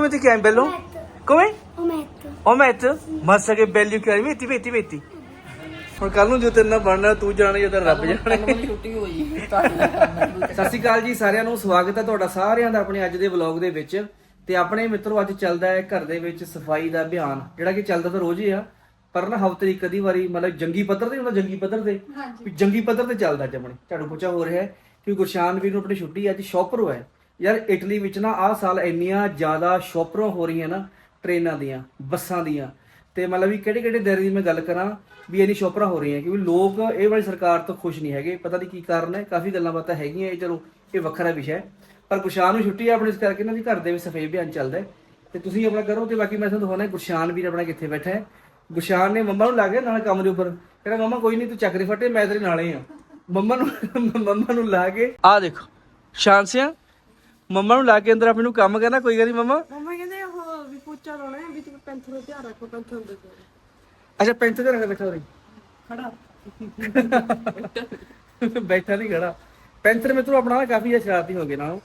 Come ti chiami bello? Ometto. Come? Ometto. Omet? Massa che bello chiami, metti, metti, metti. ਹੁਣ ਕੱਲ ਨੂੰ ਜੋ ਤੇਰੇ ਨਾਲ ਬਣਨਾ ਤੂੰ ਜਾਣੇ ਜਾਂ ਰੱਬ ਜਾਣੇ ਮੈਨੂੰ ਛੁੱਟੀ ਹੋਈ ਤਾਂ ਸਤਿ ਸ਼੍ਰੀ ਅਕਾਲ ਜੀ ਸਾਰਿਆਂ ਨੂੰ ਸਵਾਗਤ ਹੈ ਤੁਹਾਡਾ ਸਾਰਿਆਂ ਦਾ ਆਪਣੇ ਅੱਜ ਦੇ ਵਲੌਗ ਦੇ ਵਿੱਚ ਤੇ ਆਪਣੇ ਮਿੱਤਰੋ ਅੱਜ ਚੱਲਦਾ ਹੈ ਘਰ ਦੇ ਵਿੱਚ ਸਫ਼ਾਈ ਦਾ ਅਭਿਆਨ ਜਿਹੜਾ ਕਿ ਚੱਲਦਾ ਤਾਂ ਰੋਜ਼ ਹੀ ਆ ਪਰ ਨਾ ਹਫ਼ਤੇ ਦੀ ਕਦੀ ਵਾਰੀ ਮਤਲਬ ਜੰਗੀ ਪੱਧਰ ਤੇ ਹੁੰਦਾ ਜੰਗੀ ਪੱਧਰ ਤੇ ਵੀ ਜੰਗੀ ਪੱਧਰ ਤੇ ਚੱਲਦਾ ਅੱਜ ਆਪਣੇ ਝਾੜੂ ਪੋਚਾ ਹੋ ਰਿਹਾ ਹੈ ਕਿ ਗੁਰਸ਼ਾਨ ਵੀਰ ਨੂੰ ਆਪਣੀ ਛੁੱਟੀ ਅੱਜ ਸ਼ੌਪਰ ਹੋਇਆ ਹੈ। ਯਾਰ ਇਟਲੀ ਵਿੱਚ ਨਾ ਆਹ ਸਾਲ ਇੰਨੀਆਂ ਜ਼ਿਆਦਾ ਸ਼ੋਪਰਾਂ ਹੋ ਰਹੀਆਂ ਨਾ ਟ੍ਰੇਨਾਂ ਦੀਆਂ, ਬੱਸਾਂ ਦੀਆਂ। ਤੇ ਮਤਲਬ ਵੀ ਕਿਹੜੇ ਕਿਹੜੇ ਦਾਇਰੇ ਦੀ ਮੈਂ ਗੱਲ ਕਰਾਂ ਵੀ ਇੰਨੀ ਸ਼ੌਪਰਾਂ ਹੋ ਰਹੀਆਂ, ਕਿਉਂਕਿ ਲੋਕ ਇਹ ਵਾਲੀ ਸਰਕਾਰ ਤੋਂ ਖੁਸ਼ ਨਹੀਂ ਹੈਗੇ। ਪਤਾ ਨਹੀਂ ਕੀ ਕਾਰਨ ਹੈ, ਕਾਫੀ ਗੱਲਾਂ ਬਾਤਾਂ ਹੈਗੀਆਂ, ਇਹ ਚਲੋ, ਇਹ ਵੱਖਰਾ ਵਿਸ਼ਾ ਹੈ। ਪਰ ਗੁਰਸ਼ਾਨ ਨੂੰ ਛੁੱਟੀ ਹੈ ਆਪਣੇ ਇਸ ਕਰਕੇ ਨਾ ਵੀ ਘਰ ਦੇ ਵਿੱਚ ਸਫ਼ਾਈ ਅਭਿਆਨ ਚੱਲਦਾ ਹੈ। ਤੇ ਤੁਸੀਂ ਆਪਣਾ ਕਰੋ ਤੇ ਬਾਕੀ ਮੈਂ ਤੁਹਾਨੂੰ ਦਿਖਾਉਣਾ, ਗੁਰਸ਼ਾਨ ਵੀਰ ਆਪਣਾ ਕਿੱਥੇ ਬੈਠਾ ਹੈ। ਗੁਰਸ਼ਾਨ ਨੇ ਮੰਮਾ ਨੂੰ ਲਾ ਕੇ ਨਾਲ ਕੰਮ ਦੇ ਉੱਪਰ। ਕਹਿੰਦਾ, ਮੰਮਾ, ਕੋਈ ਨਹੀਂ ਤੂੰ ਚੱਕਰੀ ਫੱਟੇ, ਮੈਂ ਤੇਰੇ ਨਾਲੇ ਹੀ। ਆ ਮੰਮਾ ਨੂੰ ਮੰਮਾ ਨੂੰ ਲਾ ਕੇ ਆ ਦੇਖੋ, ਸ਼ਾਨ ਸਿਆ ਮੰਮਾ ਨੂੰ ਲਾ ਕੇ ਅੰਦਰ ਆਪਣੇ ਨੂੰ ਕੰਮ ਕਰਨਾ ਕੋਈ ਗੱਲ ਨਹੀਂ ਮੰਮਾ। ਮੰਮਾ ਕਹਿੰਦੇ ਉਹ ਵੀ ਪੋਚਾ ਲਾਉਣਾ ਹੈ ਵੀ ਤੂੰ ਪੈਂਥਰ ਦਾ ਧਿਆਨ ਰੱਖੋ ਪੈਂਥਰ ਦੇ ਅੱਛਾ ਪੈਂਟ ਤੇ ਰੱਖ ਬੈਠਾ ਉਰੇ। ਖੜਾ। ਬੈਠਾ ਨਹੀਂ ਖੜਾ। ਪੈਂਥਰ ਮਿੱਤਰੋ ਆਪਣਾ ਨਾ ਕਾਫੀ ਸ਼ਰਾਰਤੀ ਹੋ ਗਏ ਨਾ।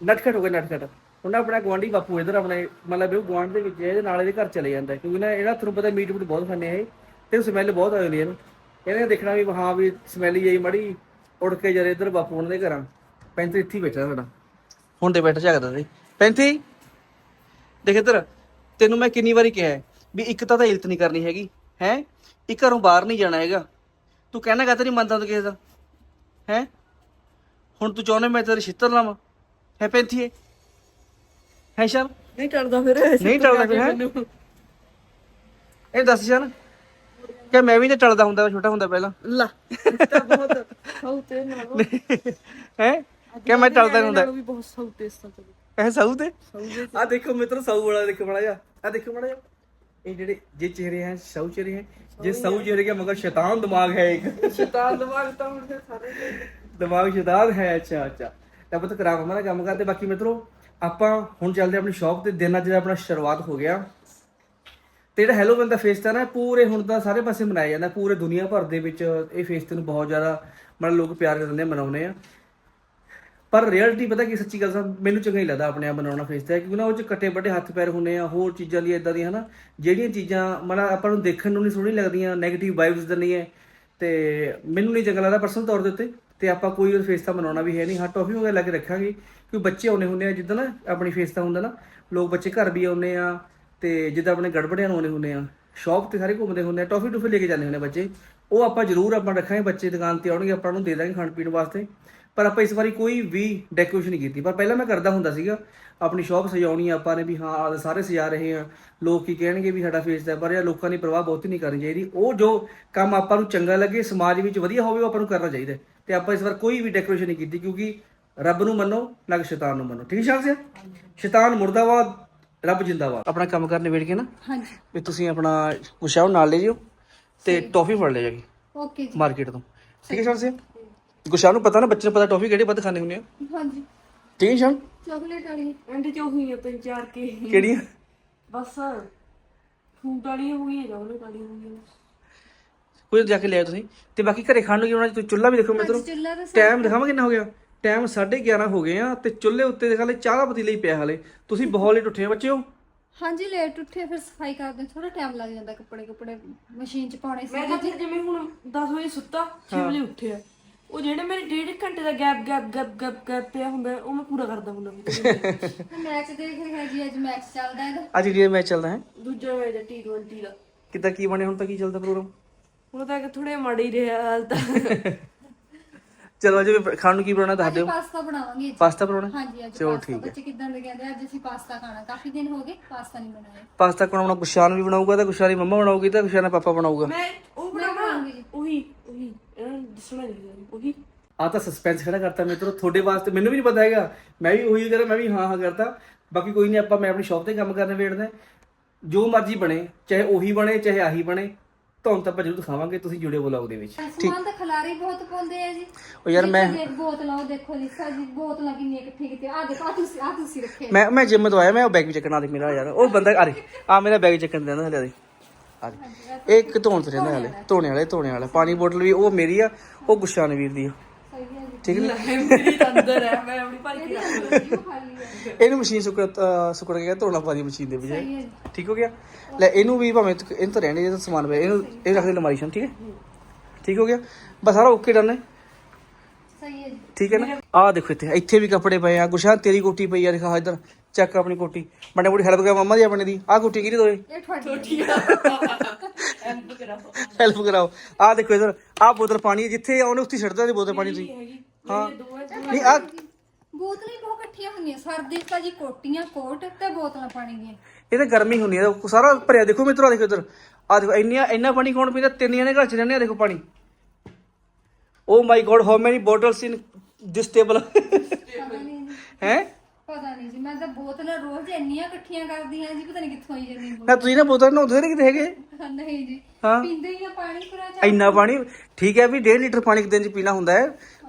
ਨਟਖਟ ਹੋ ਗਏ ਨਟਖਟ। ਉਹਨਾਂ ਆਪਣਾ ਗਵਾਂਢੀ ਬਾਪੂ ਇਧਰ ਆਪਣੇ ਮਤਲਬ ਇਹ ਗਵਾਂਢ ਦੇ ਵਿੱਚ ਇਹਦੇ ਨਾਲ ਇਹਦੇ ਘਰ ਚਲੇ ਜਾਂਦਾ ਕਿਉਂਕਿ ਨਾ ਇਹਦਾ ਤੁਹਾਨੂੰ ਪਤਾ ਮੀਟ ਮੂਟ ਬਹੁਤ ਖਾਂਦੇ ਆ ਇਹ। ਤੇ ਸਮੈਲ ਬਹੁਤ ਆ ਜਾਂਦੀ ਹੈ ਇਹਨੂੰ ਇਹਨੇ ਦੇਖਣਾ ਵੀ ਹਾਂ ਵੀ ਸਮੈਲ ਹੀ ਆਈ ਮੜੀ। ਉੜ ਕੇ ਜਰੇ ਇਧਰ ਬਾਪੂ ਉਹਨਾਂ ਦੇ ਘਰਾਂ ਪੈਂਥਰ ਇੱਥੇ ਹੀ ਬੈਠਾ ਸਾਡਾ। ਹੁਣ ਤੇ ਬੈਠਾ ਝਗਦਾ ਸੀ। ਪੈਂਥੀ ਦੇਖ ਇੱਧਰ ਤੈਨੂੰ ਮੈਂ ਕਿੰਨੀ ਵਾਰੀ ਕਿਹਾ ਹੈ ਵੀ ਇੱਕ ਤਾਂ ਤਾਂ ਇਲਤ ਨਹੀਂ ਕਰਨੀ ਹੈਗੀ ਹੈ? ਇੱਕ ਘਰੋਂ ਬਾਹਰ ਨਹੀਂ ਜਾਣਾ ਹੈਗਾ। ਤੂੰ ਕਹਿਣਾ ਕਹਤਾ ਨਹੀਂ ਮੰਨਦਾ ਤੂੰ ਕਿਸੇ ਦਾ? ਹੈ? ਹੁਣ ਤੂੰ ਚਾਹੁੰਦਾ ਮੈਂ ਤੇਰੇ ਛਿੱਤਰ ਲਾਵਾਂ। ਹੈ ਪੈਂਥੀਏ? ਹੈ ਸ਼ਰ ਨਹੀਂ ਟਲਦਾ ਫਿਰ। ਨਹੀਂ ਟਲਦਾ ਫਿਰ ਹੈਂ? ਇਹ ਦੱਸ ਸ਼ਰ ਕਿ ਮੈਂ ਵੀ ਤਾਂ ਟਲਦਾ ਹੁੰਦਾ ਛੋਟਾ ਹੁੰਦਾ ਪਹਿਲਾਂ। ਲਾ ਤਾਂ ਬਹੁਤ ਸੌ ਤੇ ਨਾਲ ਹੈ? ਕਿ ਮੈਂ ਟਲਦਾ ਨਹੀਂ ਹੁੰਦਾ ਵੀ ਬਹੁਤ ਸੌ ਤੇ ਸੌ ਤੇ ਇਹ ਸਾਊ ਤੇ? ਸੌ ਦੇ ਆ ਦੇਖੋ ਮਿੱਤਰ ਸਾਊ ਵਾਲਾ ਦੇਖੋ ਬੜਾ ਜਾ ਆ ਦੇਖੋ ਬੜਾ ਜਾ ਇਹ ਜਿਹੜੇ ਜੇ ਚਿਹਰੇ ਹੈ ਸਾਊ ਚਿਹਰੇ ਹੈ। ਜੇ ਸਾਊ ਚਿਹਰੇ ਕੇ ਮਗਰ ਸ਼ੈਤਾਨ ਦਿਮਾਗ ਹੈ ਇੱਕ। ਸ਼ੈਤਾਨ ਦਿਮਾਗ ਤਾਂ ਹੁਣ ਸਾਰੇ ਦਿਮਾਗ ਸ਼ੈਤਾਨ ਹੈ ਅੱਛਾ ਅੱਛਾ। ਤਾਂ ਪਤਾ ਕਰਾ ਮਮਾ ਕੰਮ ਕਰਦੇ। ਬਾਕੀ ਮਿੱਤਰੋ ਆਪਾਂ ਹੁਣ ਚੱਲਦੇ ਆਪਣੀ ਸ਼ੌਪ ਤੇ। ਦਿਨ ਅੱਜ ਦਾ ਆਪਣਾ ਸ਼ੁਰੂਆਤ ਹੋ ਗਿਆ। ਤੇ ਜਿਹੜਾ ਹੈਲੋਵਿਨ ਦਾ ਫੇਸ ਤਾਂ ਨਾ ਪੂਰੇ ਹੁਣ ਤਾਂ ਸਾਰੇ ਪਾਸੇ ਮਨਾਇਆ ਜਾਂਦਾ। ਪੂਰੇ ਦੁਨੀਆ ਭਰ ਦੇ ਵਿੱਚ ਇਹ ਫੇਸ ਤੇ ਨੂੰ ਬਹੁਤ ਜ਼ਿਆਦਾ ਮਤਲਬ ਲੋਕ ਪਿਆਰ ਕਰਦੇ ਆ ਮਨਾਉਂਦੇ ਆ। ਪਰ ਰਿਐਲਿਟੀ ਪਤਾ ਕੀ ਸੱਚੀ ਗੱਲ ਸਭ ਮੈਨੂੰ ਚੰਗਾ ਹੀ ਲੱਗਦਾ ਆਪਣੇ ਆਪ ਬਣਾਉਣਾ ਫੇਸ ਤੇ, ਕਿਉਂਕਿ ਨਾ ਉਹ ਚ ਕੱਟੇ ਵੱਡੇ ਹੱਥ ਪੈਰ ਹੁੰਨੇ ਆ, ਹੋਰ ਚੀਜ਼ਾਂ ਦੀ ਇਦਾਂ ਦੀਆਂ, ਹਨਾ? ਜਿਹੜੀਆਂ ਚੀਜ਼ਾਂ, ਮਤਲਬ ਆਪਾਂ ਨੂੰ ਦੇਖਣ ਨੂੰ ਨਹੀਂ ਸੋਹਣੀ ਲੱਗਦੀਆਂ 네ਗੇਟਿਵ ਵਾਈਬਸ ਹੈ ਤੇ ਮੈਨੂੰ ਨਹੀਂ ਚੰਗਾ ਲੱਗਦਾ ਪਰਸਨਲ ਤੌਰ ਦੇ ਉੱਤੇ, ਤੇ ਆਪਾਂ ਕੋਈ ਉਹ ਫੇਸ ਤਾਂ ਬਣਾਉਣਾ ਵੀ ਹੈ ਨਹੀਂ। ਹਾਂ ਟੌਫੀ ਵਗੈਰਾ ਲਾ ਕੇ ਰੱਖਾਂਗੇ, ਕਿਉਂਕਿ ਬੱਚੇ ਆਉਣੇ ਹੁੰਦੇ ਆ, ਜਿੱਦਾਂ ਨਾ ਆਪਣੀ ਫੇਸ ਤਾਂ ਹੁੰਦਾ ਨਾ, ਲੋਕ ਬੱਚੇ ਘਰ ਵੀ ਆਉਨੇ ਆ, ਤੇ ਜਿੱਦਾਂ ਆਪਣੇ ਗੜਬੜਿਆਂ ਨੂੰ ਆਉਣੇ ਹੁੰਦੇ ਆ ਸ਼ੌਪ ਤੇ ਸਾਰੇ ਘੁੰਮਦੇ ਹੁੰਦੇ ਆ ਟੌਫੀ ਟੂਫੀ ਲੈ ਕੇ ਜਾਂਦੇ ਹੁੰਦੇ ਆ ਬੱਚੇ। ਉਹ ਆਪਾਂ ਜ਼ਰੂਰ ਆਪਾਂ ਰੱਖਾਂਗੇ, ਬੱਚੇ ਦੁਕਾਨ ਤੇ ਆਉਣਗੇ, ਆਪਾਂ ਨੂੰ ਦੇ ਦਾਂਗੇ ਖਾਣ ਪੀਣ ਵਾਸਤੇ। ਪਰ ਆਪਾਂ ਇਸ ਵਾਰੀ ਕੋਈ ਵੀ ਡੈਕੋਰੇਸ਼ਨ ਨਹੀਂ ਕੀਤੀ। ਪਰ ਪਹਿਲਾਂ ਮੈਂ ਕਰਦਾ ਹੁੰਦਾ ਸੀਗਾ ਆਪਣੀ ਸ਼ਾਪ ਸਜਾਉਣੀ ਆ ਆਪਾਂ ਨੇ ਵੀ ਹਾਂ ਆਹ ਸਾਰੇ ਸਜਾ ਰਹੇ ਆ। ਲੋਕ ਕੀ ਕਹਿਣਗੇ ਵੀ ਸਾਡਾ ਫੇਸ ਦਾ ਪਰ ਇਹ ਲੋਕਾਂ ਦੀ ਪਰਵਾਹ ਬਹੁਤੀ ਨਹੀਂ ਕਰਨੀ ਚਾਹੀਦੀ। ਉਹ ਜੋ ਕੰਮ ਆਪਾਂ ਨੂੰ ਚੰਗਾ ਲੱਗੇ ਸਮਾਜ ਵਿੱਚ ਵਧੀਆ ਹੋਵੇ ਉਹ ਆਪਾਂ ਨੂੰ ਕਰਨਾ ਚਾਹੀਦਾ। ਹੈ। ਤੇ ਆਪਾਂ ਇਸ ਵਾਰ ਕੋਈ ਵੀ ਡੈਕੋਰੇਸ਼ਨ ਨਹੀਂ ਕੀਤੀ ਕਿਉਂਕਿ ਰੱਬ ਨੂੰ ਮੰਨੋ ਨਾ ਕਿ ਸ਼ੈਤਾਨ ਨੂੰ ਮੰਨੋ। ਠੀਕ ਸ਼ਾਨ ਸਿਆ ਸ਼ੈਤਾਨ ਮੁਰਦਾਬਾਦ ਰੱਬ ਜਿੰਦਾਬਾਦ। ਆਪਣਾ ਕੰਮ ਕਰਨ ਵੇੜ ਕੇ ਨਾ ਹਾਂਜੀ। ਵੀ ਤੁਸੀਂ ਆਪਣਾ ਗੁਸ਼ਾਉ ਨਾਲ ਲੈ ਜਿਓ ਤੇ ਟੌਫੀ ਫੜ ਲੈ ਜਾਗੀ ਓਕੇ ਜੀ। ਮਾਰਕੀਟ ਤੋਂ। ਠੀਕ ਹੈ ਸ਼ਾਨ ਗੁਸ਼ਾਉ ਨੂੰ ਪਤਾ ਨਾ ਬੱਚੇ ਨੂੰ ਪਤਾ ਟੌਫੀ ਕਿਹੜੀ ਵੱਧ ਖਾਣੇ ਹੁੰਦੇ ਆ। ਹਾਂਜੀ। ਠੀਕ ਹੈ ਸ਼ਾਨ ਚਾਕਲੇਟ ਵਾਲੀ। ਐਂਡ ਚ ਹੋਈ ਹੈ ਤਿੰਨ ਚਾਰ ਕੇ। ਕਿਹੜੀਆਂ? ਬਸ ਫੂਟ ਵਾਲੀ ਹੋਈ ਹੈ ਚਾਕਲੇਟ ਵਾਲੀ ਹੋਈ ਹੈ ਕੋਈ ਜਾ ਕੇ ਲਿਆਓ ਤੁਸੀਂ। ਤੇ ਬਾਕੀ ਘਰੇ ਖਾਣ ਨੂੰ ਕੀ ਹੋਣਾ? ਤੁਸੀਂ ਚੁੱਲ੍ਹਾ ਵੀ ਦੇਖੋ ਮਿੱਤਰੋ ਚੁੱਲ੍ਹਾ ਤਾਂ ਟਾਈਮ ਦਿਖਾਵਾਂ ਕਿੰਨਾ ਹੋ ਗਿਆ? ਟਾਈਮ 11:30 ਹੋ ਗਏ ਆ ਤੇ ਚੁੱਲ੍ਹੇ ਉੱਤੇ ਦਿਖਾ ਲੈ ਚਾਹ ਦਾ ਪਤੀਲਾ ਹੀ ਪਿਆ ਹਲੇ। ਤੁਸੀਂ ਬਹੁਤ ਲੇਟ ਉੱਠੇ ਆ ਬੱਚਿਓ। ਹਾਂਜੀ ਲੇਟ ਉੱਠੇ ਫਿਰ ਸਫ਼ਾਈ ਕਰਦੇ ਥੋੜਾ ਟਾਈਮ ਲੱਗ ਜਾਂਦਾ ਕੱਪੜੇ ਕੱਪੜੇ ਮਸ਼ੀਨ 'ਚ ਪਾਉਣੇ ਸੀ ਮੈਂ ਤਾਂ ਜਿਵੇਂ ਹੁਣ 10 ਵਜੇ ਸੁੱਤਾ 6 ਵਜੇ ਉੱਠਿਆ। ਉਹ ਜਿਹੜੇ ਮੇਰੇ ਡੇਢ ਘੰਟੇ ਦਾ gap gap gap gap gap ਪਿਆ ਹੁੰਦਾ ਉਹ ਮੈਂ ਪੂਰਾ ਕਰਦਾ ਹੁੰਦਾ। ਮੈਚ ਦੇਖ ਰਿਹਾ ਜੀ ਅੱਜ ਮੈਚ ਚੱਲਦਾ ਇਹਦਾ। ਅੱਜ ਇੰਡੀਆ ਮੈਚ ਚੱਲਦਾ ਹੈ? ਦੂਜਾ ਮੈਚ ਹੈ T20 ਦਾ। ਕਿੱਦਾਂ ਕੀ ਬਣੇ ਹੁਣ ਤਾਂ ਕੀ ਚੱਲਦਾ ਪ੍ਰੋਗਰਾਮ ਹੁਣ ਤਾਂ ਕਿ ਥੋੜੇ ਮਾੜੇ ਹੀ ਰਿਹਾ ਹਾਲ ਤਾਂ। ਚਲੋ ਅੱਜ ਵੀ ਖਾਣ ਨੂੰ ਕੀ ਬਣਾਉਣਾ ਦੱਸ ਅੱਜ ਦਿਓ। ਪਾਸਤਾ ਬਣਾਵਾਂਗੇ ਜੀ। ਪਾਸਤਾ ਬਣਾਉਣਾ? ਹਾਂਜੀ ਅੱਜ ਚਲੋ ਪਾਸਤਾ। ਠੀਕ ਹੈ। ਬੱਚੇ ਕਿਦਾਂ ਦੇ ਕਹਿੰਦੇ ਅੱਜ ਅਸੀਂ ਪਾਸਤਾ ਖਾਣਾ। ਕਾਫੀ ਦਿਨ ਹੋ ਗਏ ਪਾਸਤਾ ਨਹੀਂ ਬਣਾਇਆ। ਪਾਸਤਾ ਬਣਾਉਣਾ ਗੁਸ਼ਾਨ ਵੀ ਬਣਾਊਗਾ ਤਾਂ ਗੁਸ਼ਾਨ ਦੀ ਮੰਮਾ ਬਣਾਊਗੀ ਤਾਂ ਗੁਸ਼ਾਨ ਦਾ ਪਾਪਾ ਬਣਾਊਗਾ। ਮੈਂ ਉਹ ਬਣਾਵਾਂਗੀ ਬਣਾਵਾਂ? ਜੀ। ਉਹੀ ਉਹੀ। ਇਹਨਾਂ ਨੂੰ ਦੱਸਣਾ ਨਹੀਂ ਉਹੀ ਆ ਤਾਂ ਸਸਪੈਂਸ ਖੜਾ ਕਰਤਾ ਮਿੱਤਰੋ ਤੁਹਾਡੇ ਵਾਸਤੇ ਮੈਨੂੰ ਵੀ ਨਹੀਂ ਪਤਾ ਹੈਗਾ। ਮੈਂ ਵੀ ਉਹੀ ਕਰਾਂ ਮੈਂ ਵੀ ਹਾਂ ਹਾਂ ਕਰਤਾ। ਬਾਕੀ ਕੋਈ ਨਹੀਂ ਆਪਾਂ ਮੈਂ ਆਪਣੀ ਸ਼ਾਪ ਤੇ ਕੰਮ ਕਰਨ ਵੇੜਦਾ ਜੋ ਮਰਜ਼ੀ ਬਣੇ ਚਾਹੇ ਉਹੀ ਬਣੇ ਚਾਹੇ ਆਹੀ ਬਣੇ ਤੁਹਾਨੂੰ ਤਾਂ ਆਪਾਂ ਜ਼ਰੂਰ ਦਿਖਾਵਾਂਗੇ ਤੁਸੀਂ ਜੁੜੇ ਬਲੌਗ ਦੇ ਵਿੱਚ। ਸਮਾਨ ਤਾਂ ਖਲਾਰੀ ਬਹੁਤ ਪਾਉਂਦੇ ਆ ਜੀ। ਉਹ ਯਾਰ ਮੈਂ ਇਹ ਬੋਤਲਾਂ ਉਹ ਦੇਖੋ ਲਿਸਾ ਜੀ ਬੋਤਲਾਂ ਕਿੰਨੀਆਂ ਇਕੱਠੀ ਕੀਤੀਆਂ। ਆ ਦੇਖੋ ਆ ਤੁਸੀਂ ਆ ਤੁਸੀਂ ਰੱਖੇ ਮੈਂ ਮੈਂ ਜਿਮ ਤੋਂ ਆਇਆ ਮੈਂ ਉਹ ਬੈਗ ਵੀ ਚੱਕਣਾ ਦੇ ਮੇਰਾ ਯਾਰ। ਉਹ ਬੰਦਾ ਆ ਆ ਮੇਰਾ ਬੈਗ ਚੱਕਣ ਦੇਣਾ ਹਲੇ ਦੇ ਆ। ਇਹ ਇੱਕ ਧੋਣ ਤੇ ਰਹਿੰਦਾ ਹਲੇ ਧੋਣੇ ਵਾਲੇ ਧੋਣੇ ਵਾਲਾ। ਪਾਣੀ ਬੋਤਲ ਵੀ ਉਹ ਮੇਰੀ ਆ ਉਹ ਗੁਸ਼ਾਨ ਵੀਰ ਦੀ ਆ। ਠੀਕ ਨਹੀਂ ਅੰਦਰ ਹੈ ਮੈਂ ਆਪਣੀ ਭਰ ਕੇ ਇਹਨੂੰ ਮਸ਼ੀਨ ਸੁੱਕੜ ਅਹ ਸੁੱਕੜ ਗਿਆ ਧੋਣਾ ਪਾ ਦੀ ਮਸ਼ੀਨ ਦੇ ਵਿੱਚ। ਠੀਕ ਹੋ ਗਿਆ? ਲੈ ਇਹਨੂੰ ਵੀ ਭਾਵੇਂ ਇਹਨੂੰ ਤਾਂ ਰਹਿਣੇ ਜੇ ਤਾਂ ਸਮਾਨ ਪਿਆ ਇਹਨੂੰ ਇਹ ਰੱਖ ਦੇ ਲਮਾਰੀ ਸ਼ਾਂ ਠੀਕ ਹੈ। ਠੀਕ ਹੋ ਗਿਆ? ਬਸ ਸਾਰਾ ਓਕੇ ਡਨ ਹੈ। ਸਹੀ ਹੈ ਜੀ। ਠੀਕ ਹੈ ਨਾ? ਆਹ ਦੇਖੋ ਇੱਥੇ ਇੱਥੇ ਵੀ ਕੱਪੜੇ ਪਏ ਆ। ਗੁਸ਼ਾ ਤੇਰੀ ਕੋਟੀ ਪਈ ਆ ਦਿਖਾ ਇੱਧਰ। ਚੱਕ ਆਪਣੀ ਕੋਟੀ ਬੜੇ ਬੜੀ ਹੈਲਪ ਕਰ ਮੰਮਾ ਦੀ ਆਪਣੇ ਦੀ। ਆਹ ਕੋਟੀ ਕਿਹਦੀ ਦੋਏ ਇਹ ਤੁਹਾਡੀ ਕਰਾਓ। ਹੈਲਪ ਕਰਾਓ। ਆਹ ਦੇਖੋ ਇੱਧਰ ਆਹ ਬੋਤਲ ਪਾਣੀ ਹੈ, ਜਿੱਥੇ ਆਉਣੇ ਉੱਥੇ ਛੱਡਦਾ ਦੀ ਬੋਤਲ ਪਾਣੀ ਤੁਸੀਂ ਹਾਂ। ਨਹੀਂ ਆ ਬੋਤਲਾਂ ਹੀ ਬਹੁਤ ਇਕੱਠੀਆਂ ਹੁੰਦੀਆਂ। ਸਰਦੀ 'ਚ ਤਾਂ ਜੀ ਕੋਟੀਆਂ ਕੋਟ ਤੇ ਬੋਤਲਾਂ ਪਾਣੀ ਦੀਆਂ। ਇਹ ਤਾਂ ਗਰਮੀ ਹੁੰਦੀ ਹੈ। ਸਾਰਾ ਭਰਿਆ ਦੇਖੋ ਮਿੱਤਰੋ ਆਹ ਦੇਖੋ ਇੱਧਰ। ਆਹ ਦੇਖੋ ਇੰਨੀਆਂ ਇੰਨਾ ਪਾਣੀ ਕੌਣ ਪੀਂਦਾ? ਤਿੰਨ ਜਣੇ ਘਰ ਚ ਰਹਿੰਦੇ ਆ ਦੇਖੋ ਪਾਣੀ। ਓ my God how many bottles in this table ਪਤਾ ਨਹੀਂ ਜੀ ਹੈ? ਪਤਾ ਨਹੀਂ ਜੀ ਮੈਂ ਤਾਂ ਬੋਤਲਾਂ ਰੋਜ਼ ਇੰਨੀਆਂ ਇਕੱਠੀਆਂ ਕਰਦੀ ਹਾਂ ਜੀ ਪਤਾ ਨਹੀਂ ਕਿੱਥੋਂ ਆਈ ਜਾਂਦੀ ਨਾ ਤੁਸੀਂ ਨਾ ਬੋਤਲ ਨਹਾਉਂਦੇ ਨਹੀਂ ਕਿਤੇ ਹੈਗੇ? ਬੋਤਲ। ਨਹੀਂ ਜੀ ਹਾਂ। ਪੀਂਦੇ ਹੀ ਆ ਪਾਣੀ ਪੂਰਾ ਇੰਨਾ ਪਾਣੀ ਠੀਕ ਹੈ ਵੀ 1.5 ਲੀਟਰ ਪਾਣੀ ਇੱਕ ਦਿਨ ਚ ਪੀਣਾ ਹੁੰਦਾ ਹੈ।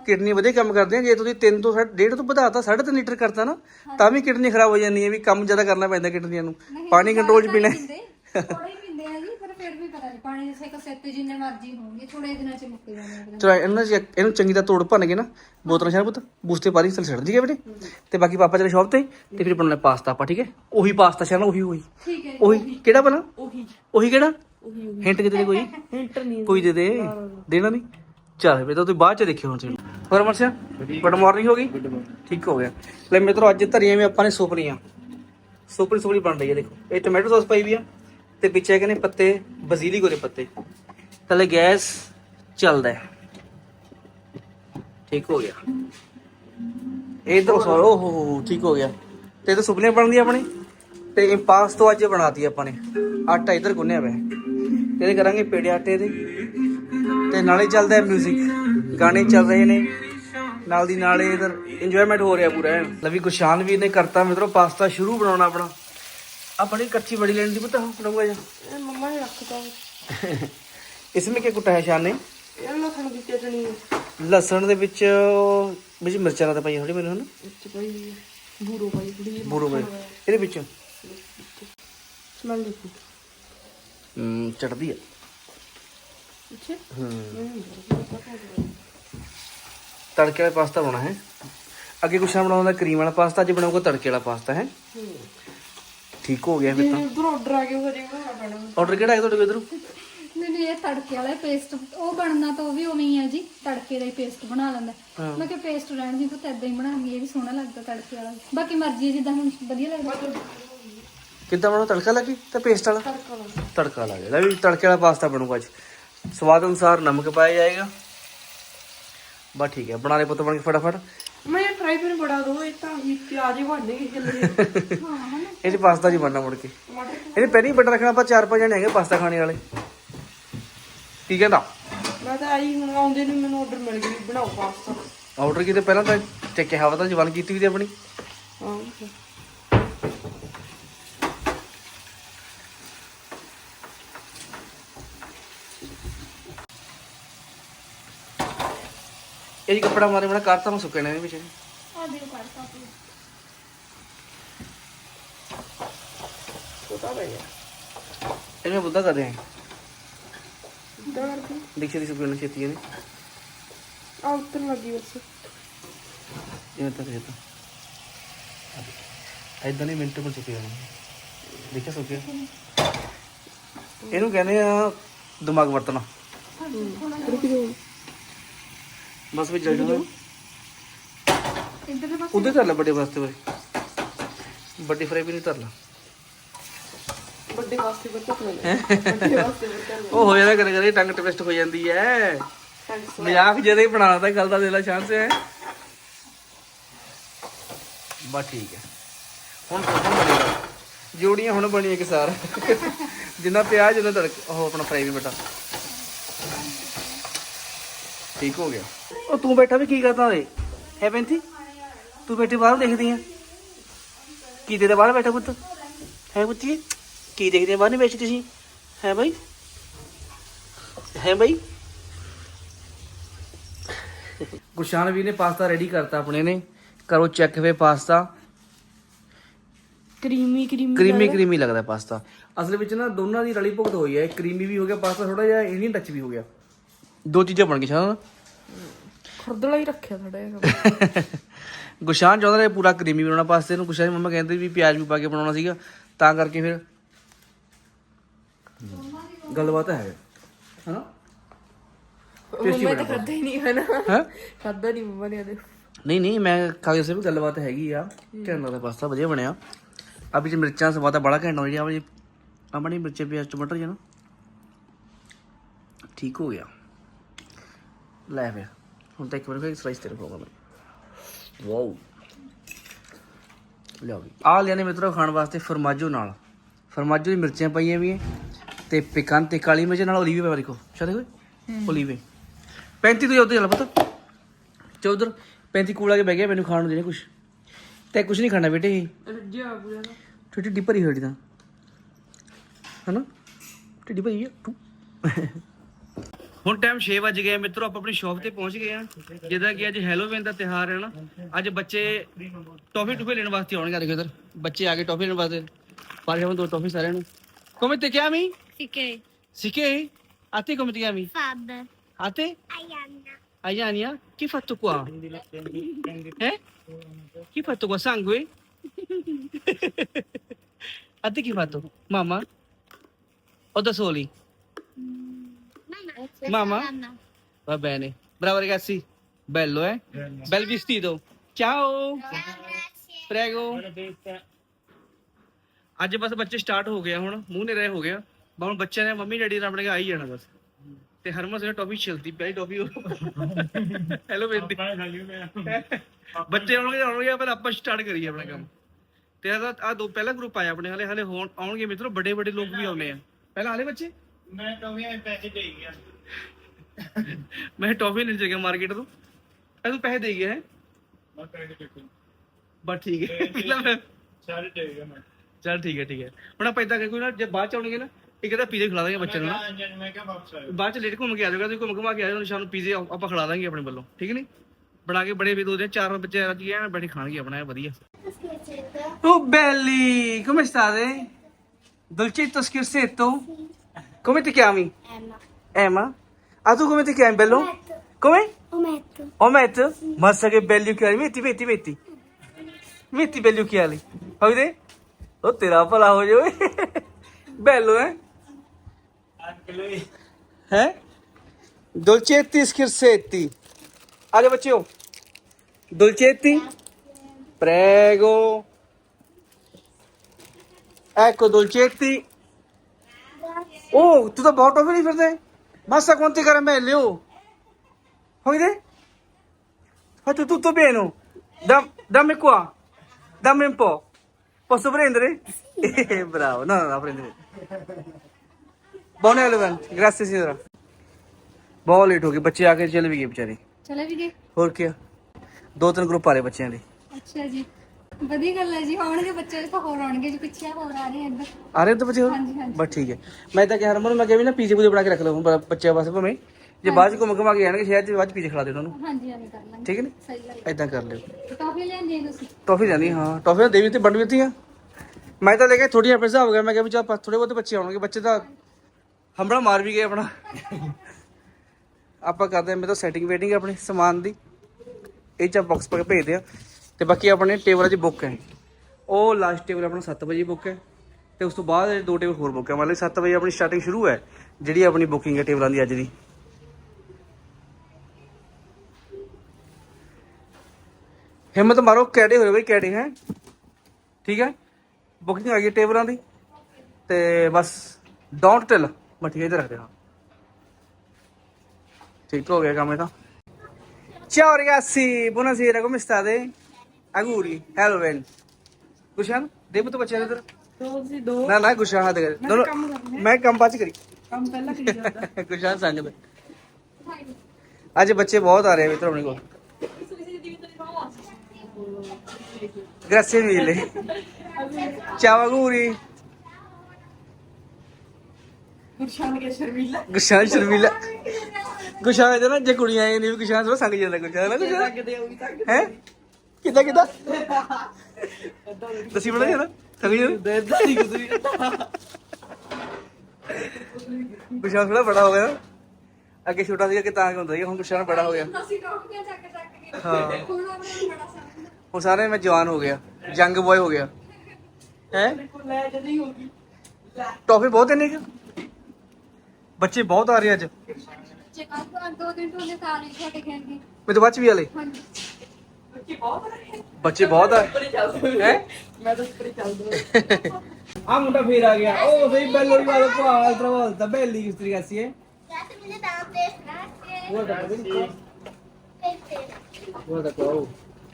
ਕਿਡਨੀ ਵਧੀਆ ਕੰਮ ਕਰਦੇ ਆ ਜੇ ਤੁਸੀਂ 3 ਤੋਂ 1.5 ਤੋਂ ਵਧਾਤਾ 3.5 ਲੀਟਰ ਕਰਤਾ ਨਾ ਤਾਂ ਵੀ ਕਿਡਨੀ ਖਰਾਬ ਹੋ ਜਾਂਦੀ ਹੈ ਵੀ ਕੰਮ ਜ਼ਿਆਦਾ ਕਰਨਾ ਪੈਂਦਾ ਕਿਡਨੀਆਂ ਨੂੰ। ਪਾਣੀ ਕੰਟਰੋਲ ਚ ਪੀਣਾ। ਥੋੜਾ ਹੀ। ਪੀਂਦੇ ਫਿਰ ਵੀ ਪਤਾ ਨਹੀਂ ਪਾਣੀ ਦੇ ਸੇਕ ਸੇਤੇ ਜਿੰਨੇ ਮਰਜ਼ੀ ਹੋਣਗੇ ਥੋੜੇ ਦਿਨਾਂ ਚ ਮੁੱਕ ਜਾਂਦੇ ਆ ਚਲੋ ਇਹਨਾਂ ਚ ਇਹਨੂੰ ਚੰਗੀ ਤਰ੍ਹਾਂ ਤੋੜ ਭੰਨ ਕੇ ਨਾ ਬੋਤਲਾਂ ਸ਼ਾਨ ਪੁੱਤ ਬੂਸਤੇ ਪਾਰੀ ਚਲ ਛੱਡ ਜੀਗੇ ਬੇਟੇ। ਤੇ ਬਾਕੀ ਪਾਪਾ ਚਲੇ ਸ਼ਾਪ ਤੇ ਤੇ ਫਿਰ ਬਣਾਉਣਾ ਪਾਸਤਾ ਆਪਾਂ ਠੀਕ ਹੈ? ਉਹੀ ਪਾਸਤਾ ਸ਼ਾਨ ਉਹੀ ਉਹੀ। ਠੀਕ ਹੈ ਜੀ ਉਹੀ ਕਿਹੜਾ ਬਣਾ ਉਹੀ। ਉਹੀ ਕਿਹੜਾ? ਉਹੀ ਹਿੰਟ ਕਿਤੇ ਦੇ ਕੋਈ? ਇੰਟਰ ਨਹੀਂ ਕੋਈ ਦੇ ਦੇ। ਦੇਣਾ ਨਹੀਂ? ਚੱਲ ਬੇਟਾ ਤੁਸੀਂ ਬਾਅਦ ਚ ਦੇਖਿਓ ਹੁਣ ਚਲੋ ਹੋਰ ਮਰਸਿਆ ਗੁੱਡ ਮਾਰਨਿੰਗ ਹੋ ਗਈ? ਠੀਕ ਹੋ ਗਿਆ। ਲੈ ਮਿੱਤਰੋ ਅੱਜ ਧਰੀਆਂ ਵੀ ਆਪਾਂ ਨੇ ਸੁਪਰੀਆਂ ਸੁਪਰੀ ਸੁਪਰੀ ਬਣ ਰਹੀ ਹੈ ਦੇਖੋ। ਇਹ ਟੋਮੈਟੋ ਸੌਸ ਪਾਈ ਵੀ ਆ। ਤੇ ਪਿੱਛੇ ਹੈਗੇ ਨੇ ਪੱਤੇ ਬਜ਼ੀਲੀਕੋ ਦੇ ਪੱਤੇ। ਥੱਲੇ ਗੈਸ ਚੱਲਦਾ ਹੈ। ਠੀਕ ਹੋ ਗਿਆ। ਇਹ ਤਾਂ ਸੋ ਓ ਹੋ ਹੋ ਠੀਕ ਹੋ ਗਿਆ। ਤੇ ਇਹ ਤਾਂ ਸੁਪਨੇ ਬਣਦੀ ਆਪਣੇ। ਤੇ ਇਹ ਪਾਸਤੋ ਅੱਜ ਬਣਾਤੀ ਆਪਾਂ ਨੇ। ਆਟਾ ਇਧਰ ਗੁੰਨਿਆ ਹੋਇਆ ਤੇ ਇਹਦੇ ਕਰਾਂਗੇ ਪੇੜੇ ਆਟੇ ਦੇ। ਤੇ ਨਾਲੇ ਚੱਲਦਾ ਹੈ 뮤직 ਗਾਣੇ ਚੱਲ ਰਹੇ ਨੇ। ਨਾਲ ਦੀ ਨਾਲੇ ਇਧਰ ਇੰਜੋਇਮੈਂਟ ਹੋ ਰਿਹਾ ਪੂਰਾ, ਐਨ। ਲਵੀ ਗੁਸ਼ਾਨ ਵੀਰ ਨੇ ਕਰਤਾ ਮਿੱਤਰੋ, ਪਾਸਤਾ ਸ਼ੁਰੂ ਬਣਾਉਣਾ ਆਪਣਾ। ਕੱਚੀ ਬੜੀ ਲੈਣ ਦੀ ਪਤਾ ਬਣਾਉਂਗਾ ਜਾ? ਇਹ ਮੰਮਾ ਨੇ ਰੱਖਤਾ ਇਸਮੇ ਕੀ ਕੁੱਟਾ ਹੈ ਸ਼ਾਨ ਨੇ? ਇਹ ਲਸਣ ਦੀ ਚਟਣੀ ਲਸਣ ਦੇ ਵਿੱਚ ਵਿੱਚ ਮਿਰਚਾਂ ਦਾ ਤਾਂ ਪਾਈ ਥੋੜੀ ਮੈਨੂੰ ਹਨ? ਵਿੱਚ ਪਈ ਬੂਰੋ ਪਾਈ ਥੋੜੀ ਬੂਰੋ ਬਈ ਇਹਦੇ ਵਿੱਚ? ਸਮੈਲ ਦੇਖੋ। ਹਮ ਚੜਦੀ ਆ। ਅੱਛਾ। ਤੜਕੇ ਵਾਲਾ ਪਾਸਤਾ ਬਣਾਉਣਾ ਹੈ। ਅੱਗੇ ਗੁਸ਼ਾਨ ਬਣਾਉਂਦਾ ਕਰੀਮ ਵਾਲਾ ਪਾਸਤਾ ਅੱਜ ਬਣਾਊਗਾ ਤੜਕੇ ਵਾਲਾ ਪਾਸਤਾ ਹੈ? ਠੀਕ ਹੋ ਗਿਆ ਫਿਰ ਤਾਂ। ਉਧਰ ਆਰਡਰ ਆ ਗਿਆ ਹਜੇ ਬਣਾਉਣਾ ਪੈਣਾ। ਆਰਡਰ ਕਿਹੜਾ ਹੈ ਤੁਹਾਡੇ ਇਧਰੋਂ? ਮੈਨੂੰ ਇਹ ਤੜਕੇ ਵਾਲਾ ਪੇਸਟ ਉਹ ਬਣਨਾ ਤਾਂ ਉਹ ਵੀ ਉਵੇਂ ਹੀ ਆ ਜੀ ਤੜਕੇ ਦਾ ਹੀ ਪੇਸਟ ਬਣਾ ਲੈਂਦਾ। ਮੈਂ ਕਿਹਾ ਪੇਸਟ ਰਹਿਣ ਦੀ ਤਾਂ ਏਦਾਂ ਹੀ ਬਣਾਉਂਗੀ ਇਹ ਵੀ ਸੋਹਣਾ ਲੱਗਦਾ ਤੜਕੇ ਵਾਲਾ। ਬਾਕੀ ਮਰਜ਼ੀ ਹੈ ਜਿੱਦਾਂ ਹੁਣ ਵਧੀਆ ਲੱਗਦਾ। ਕਿੱਦਾਂ ਬਣਾਉ ਤੜਕਾ ਲੱਗੀ ਤੇ ਪੇਸਟ ਵਾਲਾ? ਤੜਕਾ ਲਾ ਗਿਆ ਲੈ ਵੀ ਤੜਕੇ ਵਾਲਾ ਪਾਸਤਾ ਬਣੂਗਾ ਅੱਜ। ਸਵਾਦ ਅਨੁਸਾਰ ਨਮਕ ਪਾਇਆ ਜਾਏਗਾ। ਬਸ ਠੀਕ ਹੈ ਬਣਾ ਲੈ ਪੁੱਤ ਬਣ ਕੇ ਫਟਾਫਟ। ਮੈਂ ਫਰਾਈ ਪੈਨ ਬੜਾ ਦੋ ਇਹ ਤਾਂ ਹੀ ਪਿਆਜ਼ ਹੀ ਬਣਨੇ ਕਿ ਚੱਲੇ ਇਹ ਪਾਸਤਾ ਜੀ ਬਣਨਾ ਮੁੜ ਕੇ। ਟਮਾਟਰ ਇਹਨੇ ਪਹਿਲਾਂ ਹੀ ਬਟਰ ਰੱਖਣਾ ਆਪਾਂ ਚਾਰ ਪੰਜ ਜਣੇ ਹੈਗੇ ਪਾਸਤਾ ਖਾਣੇ ਵਾਲੇ। ਕੀ ਕਹਿੰਦਾ? ਮੈਂ ਤਾਂ ਆਈ ਹੁਣ ਆਉਂਦੇ ਨੂੰ ਮੈਨੂੰ ਆਰਡਰ ਮਿਲ ਗਿਆ ਬਣਾਓ ਪਾਸਤਾ ਆਰਡਰ ਕੀਤੇ ਪਹਿਲਾਂ ਤਾਂ ਚੱਕੇ ਹਵਾ ਤਾਂ ਜਵਾਨ ਕੀਤੀ ਵੀ ਤੇ ਆਪਣੀ। ਹਾਂ। ਇਹ ਜੀ ਕੱਪੜਾ ਮਾਰੇ ਬਣਾ ਕਰਤਾ ਮੈਂ ਸੁੱਕਣੇ ਦੇ ਵਿੱਚ। ਆ ਦਿਓ ਕਰਤਾ ਤੂੰ। ਇਹਨੂੰ ਬੁੱਧਾ ਕਰਦੇ ਆਂ ਕਰਕੇ। ਦੇਖੀ ਦੀ ਸੁੱਕਣੇ ਛੇਤੀ ਨੇ। ਆ ਉੱਤਰ ਲੱਗੀ ਬਸ। ਜਿਵੇਂ ਤੱਕ ਇਹ ਤਾਂ ਐਦਾਂ ਨਹੀਂ ਮਿੰਟ ਪਰ ਚੁੱਕੀ ਜਾਣਾ ਦੇਖਿਆ ਸੁੱਕਿਆ? ਇਹਨੂੰ ਕਹਿੰਦੇ ਆ ਦਿਮਾਗ ਵਰਤਣਾ। ਰੁਕ ਜਾਓ। ਬਸ ਵੀ ਜਲ ਜੂਗਾ ਇੱਧਰ ਪਾਸੇ ਉਹਦੇ ਧਰ ਲੈ ਵੱਡੇ ਵਾਸਤੇ ਵੇ ਵੱਡੀ ਫਰਾਈ ਵੀ ਨਹੀਂ ਧਰ ਲਾ ਵੱਡੇ ਵਾਸਤੇ ਬਰਕਤ ਲੈ ਵੱਡੇ ਵਾਸਤੇ ਲੈ ਉਹ ਹੋ ਜਾਂਦਾ ਕਦੇ ਕਦੇ ਟੰਗ ਟਵਿਸਟ ਹੋ ਜਾਂਦੀ ਐ। ਮਜ਼ਾਕ ਜਦੇ ਹੀ ਬਣਾਉਣਾ ਤਾਂ ਗੱਲ ਦਾ ਦੇ ਲਾ ਚਾਂਸ ਹੈ ਬਸ ਠੀਕ ਹੈ ਹੁਣ ਹੁਣ ਬਣੇਗਾ ਜੋੜੀਆਂ ਹੁਣ ਬਣੀਆਂ ਕਿ ਸਾਰ। ਜਿੰਨਾ ਪਿਆਜ਼ ਉਹਨਾਂ ਤੜਕ ਉਹ ਆਪਣਾ ਫਰਾਈ ਵੀ ਬਟਾ। ਠੀਕ ਹੋ ਗਿਆ। ਉਹ ਤੂੰ ਬੈਠਾ ਵੀ ਕੀ ਕਰਦਾ ਓਏ? ਹੈ ਬੈਂਤੀ ਤੂੰ ਬੈਠੇ ਬਾਹਰ ਦੇਖਦੀ ਆ। ਕੀ ਦੇ ਬਾਹਰ ਬੈਠਾ ਪੁੱਤ? ਹੈ ਪੁੱਤੀ ਕੀ ਦੇਖਦੇ ਆ? ਬਾਹਰ ਨਹੀਂ ਬੈਠੀ ਤੁਸੀਂ? ਹੈ ਬਾਈ? ਹੈ ਬਾਈ? ਗੁਸ਼ਾਨ ਵੀ ਨੇ ਪਾਸਤਾ ਰੈਡੀ ਕਰਤਾ ਆਪਣੇ ਨੇ। ਕਰੋ ਚੈੱਕ ਵੇ pasta. Creamy creamy creamy creamy ਲੱਗਦਾ ਪਾਸਤਾ। ਅਸਲ ਵਿੱਚ ਨਾ ਦੋਨਾਂ ਦੀ ਰਲੀ ਭੁਗਤ ਹੋਈ ਹੈ। ਕਰੀਮੀ ਵੀ ਹੋ ਗਿਆ ਪਾਸਤਾ ਥੋੜਾ ਜਿਹਾ ਇੰਡੀਅਨ ਟੱਚ ਵੀ ਹੋ ਗਿਆ। ਦੋ ਚੀਜ਼ਾਂ ਬਣ ਗਈਆਂ ਨਾ। ਖੁਰਦਲਾ ਹੀ ਰੱਖਿਆ ਥੋੜਾ ਜਿਹਾ। ਗੁਸ਼ਾਨ ਚਾਹੁੰਦਾ ਰਿਹਾ ਪੂਰਾ ਕਰੀਮੀ ਬਣਾਉਣਾ ਪਾਸਤੇ ਨੂੰ ਗੁਸ਼ਾਨ ਦੀ ਮੰਮਾ ਕਹਿੰਦੇ ਵੀ ਪਿਆਜ਼ ਵੀ ਪਾ ਕੇ ਬਣਾਉਣਾ ਸੀਗਾ ਤਾਂ ਕਰਕੇ ਫਿਰ ਗੱਲਬਾਤ ਹੈ। ਹਨਾ? ਮੰਮਾ ਤਾਂ ਖਾਦਾ ਹੀ ਨਹੀਂ ਹੈ? ਖਾਦਾ ਨਹੀਂ ਮੰਮਾ ਨੇ ਅਦੇ ਨਹੀਂ ਨਹੀਂ ਮੈਂ ਕਾਗਜ਼ ਸੇ ਵੀ ਗੱਲਬਾਤ ਹੈਗੀ ਆ। ਘੈਂਟ ਲੱਗਦਾ ਪਾਸਤਾ ਵਧੀਆ ਬਣਿਆ। ਆ ਵਿੱਚ ਮਿਰਚਾਂ ਸਵਾਦ ਤਾਂ ਬੜਾ ਘੈਂਟ ਹੋ ਰਿਹਾ ਜੀ ਆਪਣੀ ਮਿਰਚੇ ਪਿਆਜ਼ ਟਮਾਟਰ ਜਨਾ ਠੀਕ ਹੋ ਗਿਆ। ਲੈ ਫਿਰ। ਹੁਣ ਤਾਂ ਇੱਕ ਵਾਰ ਫਿਰ ਸਲਾਈਸ ਤੇਰੇ ਪਾਉਂਗਾ ਮੈਂ ਵਾਓ ਲਿਆਓ ਵੀ ਆ ਲਿਆ ਨੇ ਮਿੱਤਰੋ ਖਾਣ ਵਾਸਤੇ ਫਰਮਾਜੋ ਨਾਲ। ਫਰਮਾਜੋ ਦੀ ਮਿਰਚਾਂ ਪਾਈਆਂ ਵੀ ਹੈ ਤੇ ਪਿਕਨ ਤੇ ਕਾਲੀ ਮਿਰਚ ਨਾਲ ਓਲੀਵੇ ਪਾ ਦੇਖੋ। ਸ਼ਾਦੇ ਕੋਈ ਓਲੀਵੇ 35 ਤੋਂ ਉੱਤੇ ਚੱਲ ਪਤਾ। ਚੌਧਰ 35 ਕੂਲ ਆ ਕੇ ਬਹਿ ਗਿਆ ਮੈਨੂੰ ਖਾਣ ਨੂੰ ਦੇਣੇ ਕੁਛ। ਤੇ ਕੁਛ ਨਹੀਂ ਖਾਣਾ ਬੇਟੇ। ਰੱਜਿਆ ਪੂਰਾ ਛੋਟੀ ਤਾਂ। ਹਨਾ? ਢਿੱਡੀ ਆ। ਤੂੰ। ਹੁਣ ਟਾਈਮ 6 ਵਜ ਗਿਆ ਮਿੱਤਰੋ ਆਪਾਂ ਆਪਣੀ ਸ਼ਾਪ ਤੇ ਪਹੁੰਚ ਗਏ ਆ। ਜਿੱਦਾਂ ਕਿ ਅੱਜ ਹੈਲੋਵੀਨ ਦਾ ਤਿਉਹਾਰ ਹੈ ਨਾ। ਅੱਜ ਬੱਚੇ ਟੌਫੀ ਟੁਫੇ ਲੈਣ ਵਾਸਤੇ ਆਉਣਗੇ। ਦੇਖੋ ਇਧਰ ਬੱਚੇ ਆ ਗਏ ਟੌਫੀ ਲੈਣ ਵਾਸਤੇ। ਪਰ ਹਮ ਦੋ ਟੌਫੀ ਸਾਰਿਆਂ ਨੂੰ। ਠੀਕ ਹੈ sì che a te come ti chiami ਫਾਦ a te ਆਯਾਨਾ Ayania, chi ha fatto qua? Eh? Chi ha fatto qua? Sangue? A te chi Mamma? Va bene. Bravo ragazzi. Bello, eh? Bel vestito. Ciao. Prego. ਅੱਜ ਬਸ ਬੱਚੇ start ਹੋ ਗਿਆ ਹੁਣ ਮੂੰਹ ਨੇ ਰਹਿ ਹੋ ਗਿਆ ਬਸ ਹੁਣ ਬੱਚਿਆਂ ਨੇ ਮੰਮੀ ਡੈਡੀ ਨੇ ਆਪਣੇ ਘਰ ਆ ਹੀ ਜਾਣਾ ਬਸ ਤੇ ਹਰਮਨ ਸਿੰਘ ਟੌਫੀ ਛਿਲਦੀ ਪਈ ਟੌਫੀ ਹੈਲੋ ਬੇਦੀ ਬੱਚੇ ਆਉਣਗੇ ਆਉਣਗੇ ਪਰ ਆਪਾਂ ਸਟਾਰਟ ਕਰੀਏ ਆਪਣਾ ਕੰਮ ਤੇ ਆ ਆ ਦੋ ਪਹਿਲਾ ਗਰੁੱਪ ਆਇਆ ਆਪਣੇ ਹਲੇ ਹਲੇ ਹੋਣ ਆਉਣਗੇ ਮਿੱਤਰੋ ਵੱਡੇ ਵੱਡੇ ਲੋਕ ਵੀ ਆਉਣੇ ਆ ਪਹਿਲਾਂ ਆਲੇ ਬੱਚੇ ਮੈਂ ਟੋਵੀਆਂ ਦੇ ਪੈਸੇ ਦੇ ਗਿਆ ਮੈਂ ਟੌਫੀ ਨਹੀਂ ਜਗ੍ਹਾ ਮਾਰਕੀਟ ਤੋਂ। ਇਹ ਤੂੰ ਪੈਸੇ ਦੇ ਗਿਆ ਹੈ। ਮੈਂ ਪੈਸੇ ਦੇਖੂ ਬਸ ਠੀਕ ਹੈ। ਪਹਿਲਾਂ ਮੈਂ ਸਾਰੇ ਦੇ ਗਿਆ ਮੈਂ। ਚਲ ਠੀਕ ਹੈ ਠੀਕ ਹੈ। ਹੁਣ ਆਪਾਂ ਇਦਾਂ ਕੋਈ ਨਾ ਜੇ ਬਾਅਦ ਚ ਆਉਣਗੇ ਨਾ ਇੱਕ ਤਾਂ ਪੀਜ਼ੇ ਖਿਲਾ ਦਾਂਗੇ ਬੱਚਿਆਂ ਨੂੰ ਨਾ। ਮੈਂ ਕਿਹਾ ਮੈਂ ਕਿਹਾ ਵਾਪਸ ਆਇਓ। ਬਾਅਦ ਚ ਲੇਟ ਘੁੰਮ ਕੇ ਆ ਜਾਊਗਾ ਤੁਸੀਂ ਘੁੰਮ ਘੁਮਾ ਕੇ ਆ ਜਾਓ ਸ਼ਾਮ ਨੂੰ ਪੀਜ਼ੇ ਆਪਾਂ ਖਿਲਾ ਦਾਂਗੇ ਆਪਣੇ ਵੱਲੋਂ। ਠੀਕ ਨਹੀਂ? ਬਣਾ ਕੇ ਬੜੇ ਵੀ ਦੋ ਦਿਨ ਚਾਰ ਬੱਚੇ ਰੱਜ ਗਏ ਬੈਠੇ ਖਾਣਗੇ ਆਪਣਾ ਇਹ ਵਧੀਆ। state? Dolcetto scherzetto? Come ti chiami? Emma. Emma? Ah, tu come ti chiami, bello? Ometto. Come? Ometto. Ometto? Sì. Massa che belli occhiali. Metti, metti, metti. Metti belli occhiali. Fai vedere? Oh, te la palavo io. bello, eh? Anche lui. Eh? Dolcetti e scherzetti. Ale, faccio. Dolcetti? Prego. Ecco, dolcetti. Oh, tu da ਬਹੁਤ toffee ਨਹੀਂ ਫਿਰਦੇ Massa quanti caramelle oh. Fai vedere? Fatto tutto bene. oh. Da- dammi qua. Dammi un po'. Posso prendere? Eh, Bravo. No, no, no, prendere. Buon Halloween. Grazie signora. ਬਹੁਤ late ਹੋ ਗਏ ਬੱਚੇ ਆ ਕੇ ਚਲੇ ਵੀ ਗਏ ਵਿਚਾਰੇ ਚਲੇ ਵੀ ਗਏ ਹੋਰ ਕੀ ਦੋ ਤਿੰਨ ਗਰੁੱਪ ਆ ਰਹੇ ਬੱਚਿਆਂ ਦੇ ਅੱਛਾ ਜੀ ਵਧੀਆ ਗੱਲ ਹੈ ਜੀ ਆਉਣਗੇ ਬੱਚੇ ਤਾਂ ਹੋਰ ਆਉਣਗੇ ਜੀ ਪਿੱਛੇ ਹੋਰ ਆ ਰਹੇ ਇੱਧਰ। ਆ ਰਹੇ ਤਾਂ ਬੱਚੇ ਹੋਰ? ਹਾਂਜੀ, ਹਾਂਜੀ। ਬਸ ਠੀਕ ਹੈ। ਮੈਂ ਤਾਂ ਕਹਿ ਰਮਨ ਮੈਂ ਕਿਹਾ ਵੀ ਨਾ ਪੀਜ਼ੇ ਪੂਜੇ ਬਣਾ ਕੇ ਰੱਖ ਲਓ ਬ- ਬੱਚਿਆਂ ਵਾਸਤੇ ਭਾਵੇਂ। ਜੇ ਬਾਅਦ ਚ ਘੁੰਮ ਘੁਮਾ ਕੇ ਆਣਗੇ ਸ਼ਹਿਰ ਚ ਬਾਅਦ ਚ ਪੀਜ਼ੇ ਖਿਲਾ ਦੇ ਉਹਨਾਂ ਨੂੰ। ਹਾਂਜੀ ਹਾਂਜੀ ਕਰ ਲਾਂਗੇ। ਠੀਕ ਹੈ ਨੀ? ਸਹੀ ਗੱਲ ਐਦਾਂ ਕਰ ਲਿਓ। ਟੌਫੀ ਲੈਂਦੇ ਤੁਸੀਂ? ਟੌਫੀ ਜਾਂਦੀ ਹਾਂ। ਟੌਫੀ ਦੇਵੀ ਤੇ ਵੰਡ ਵੀ ਦਿੱਤੀਆਂ। ਮੈਂ ਤਾਂ ਲੈ ਕੇ ਥੋੜੀਆਂ ਪੈਸਾ ਹੋ ਗਿਆ ਮੈਂ ਕਿਹਾ ਵੀ ਚੱਲ ਥੋੜੇ ਬਹੁਤੇ ਬੱਚੇ ਆਉਣਗੇ ਬੱਚੇ ਤਾਂ ਹੰਬੜਾ ਮਾਰ ਵੀ ਗਏ ਆਪਣਾ। ਆਪਾਂ ਕਰਦੇ ਹਾਂ ਮੈਂ ਤਾਂ ਸੈਟਿੰਗ ਵੇਟਿੰਗ ਆਪਣੇ ਸਮਾਨ ਦੀ। ਇਹ ਚ ਬਾਕਸ ਪਾ ਕੇ ਭੇਜਦੇ ਆ ਤੇ ਬਾਕੀ ਆਪਣੇ ਟੇਬਲਾਂ 'ਚ ਬੁੱਕ ਹੈ। ਉਹ ਲਾਸਟ ਟੇਬਲ ਆਪਣਾ 7 ਵਜੇ ਬੁੱਕ ਹੈ ਤੇ ਉਸ ਤੋਂ ਬਾਅਦ ਦੋ ਟੇਬਲ ਹੋਰ ਬੁੱਕ ਹੈ। ਮਤਲਬ 7 ਵਜੇ ਆਪਣੀ ਸਟਾਰਟਿੰਗ ਸ਼ੁਰੂ ਹੈ ਜਿਹੜੀ ਆਪਣੀ ਬੁਕਿੰਗ ਹੈ ਟੇਬਲਾਂ ਦੀ ਅੱਜ ਦੀ। ਹਿੰਮਤ ਮਾਰੋ ਕਿਹੜੇ ਹੋਏ ਬਈ ਕਿਹੜੇ ਹੈ? ਠੀਕ ਹੈ? ਬੁਕਿੰਗ ਆ ਗਈ ਟੇਬਲਾਂ ਦੀ। ਤੇ ਬਸ ਡੋਂਟ ਟਿਲ ਮੈਂ ਠੀਕ ਰੱਖ ਦੇ ਹਾਂ ਠੀਕ ਹੋ ਗਿਆ ਕੰਮ ਇਹ ਤਾਂ। Ciao ragazzi, buonasera, come state? Auguri, Halloween. Gushan ਦੇ ਪੁੱਤ ਬੱਚਿਆਂ ਦੇ ਦੋ ਸੀ ਦੋ ਨਾ ਨਾ ਗੁਸ਼ਾਨ ਹੱਥ ਕਰ ਦੋਨੋਂ ਮੈਂ ਕੰਮ ਬਾਅਦ ਚ ਕਰੀ ਕੰਮ ਪਹਿਲਾਂ ਕਰੀ ਜਾਂਦਾ ਗੁਸ਼ਾਨ ਸੰਗ ਦੇ ਅੱਜ ਬੱਚੇ ਬਹੁਤ ਆ ਰਹੇ ਆ ਮਿੱਤਰ ਆਪਣੇ ਕੋਲ Grazie mille. Ciao auguri. Gurshan ਕੇ ਸ਼ਰਮੀਲਾ ਗੁਸ਼ਾਨ ਸ਼ਰਮੀਲਾ ਗੁਸ਼ਾਨ ਦੇ ਨਾ ਜੇ ਕੁੜੀਆਂ ਆਏ ਨਹੀਂ ਗੁਸ਼ਾਨ ਸੋ ਸੰਗ ਜਾਂਦਾ ਗੁਸ਼ਾਨ ਨਾ ਗੁਸ਼ਾਨ ਉਹ ਵੀ ਹੈ ਕਿੱਦਾਂ ਕਿੱਦਾਂ? ਦਸੀ ਬੜਾ ਜਰਾ ਸੰਗ ਜਾਂਦਾ ਦੇਦਾ ਨਹੀਂ ਕੁਝ ਵੀ ਗੁਸ਼ਾਨ ਥੋੜਾ ਬੜਾ ਹੋ ਗਿਆ ਅੱਗੇ ਛੋਟਾ ਸੀਗਾ ਕਿ ਤਾਂ ਕਿ ਹੁੰਦਾ ਸੀ ਹੁਣ ਗੁਸ਼ਾਨ ਬੜਾ ਹੋ ਗਿਆ। ਅਸੀਂ ਟੌਫੀਆਂ ਚੱਕ ਚੱਕ ਕੇ। ਹਾਂ। ਹੁਣ ਆਪਣੇ ਨੂੰ ਬੜਾ ਸਮਝਦਾ ਹੁਣ ਸਾਰੇ ਮੈਂ ਜਵਾਨ ਹੋ ਗਿਆ ਯੰਗ ਬॉय ਹੋ ਗਿਆ। ਹੈ? ਟੌਫੀ ਬਹੁਤ ਨੇ ਬੱਚੇ ਬਹੁਤ ਆ ਰਹੇ ਅੱਜ। ਜੇ ਕੱਲ ਦੋ ਦਿਨ ਤੋਂ ਨੇ ਤਾਰੇ ਛੱਡ ਗਏ ਨੇ ਮੇਰੇ ਤੋਂ ਬਾਅਦ ਚ ਵੀ ਵਾਲੇ ਹਾਂਜੀ। ਬੱਚੇ ਬਹੁਤ ਆ ਹੈ ਮੈਂ ਤਾਂ ਉੱਪਰ ਚੱਲਦਾ ਆ ਮੁੰਡਾ ਫੇਰ ਆ ਗਿਆ ਉਹ ਸਹੀ ਬੈਲ ਹੋਈ ਵਾਲਾ ਭਰਾ ਅਲਟਰਾ ਵਾਲ ਦਾ ਬੈਲੀ ਕਿਸ ਤਰੀਕੇ ਸੀ ਹੈ ਉਹ ਦਾ ਉਹ ਦਾ ਕੋ